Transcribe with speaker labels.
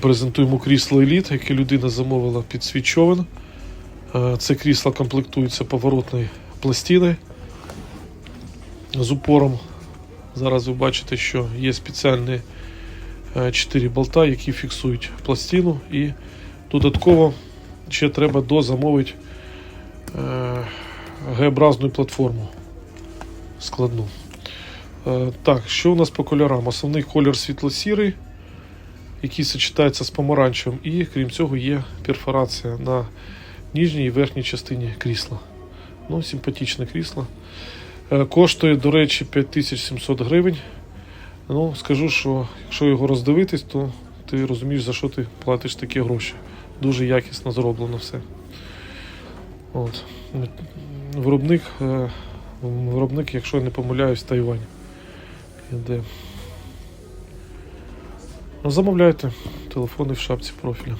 Speaker 1: Презентуємо крісло Еліт, яке людина замовила під свій човен. Е, Це крісло комплектується поворотною пластиною з упором. Зараз ви бачите, що є спеціальні 4 болта, які фіксують пластину. І додатково ще треба дозамовити е, Г-образну платформу складну. Е, Так, що у нас по кольорам? Основний колір світло-сірий, який сочетається з помаранчевим, і крім цього є перфорація на нижній і верхній частині крісла. Ну, симпатичне крісло. Е, Коштує, до речі, 5700 гривень. Ну, скажу, що якщо його роздивитись, то ти розумієш, за що ти платиш такі гроші. Дуже якісно зроблено все. От. Виробник, е, виробник, якщо я не помиляюсь, Тайвань. Іде. Ну, Замовляйте телефони в шапці профіля.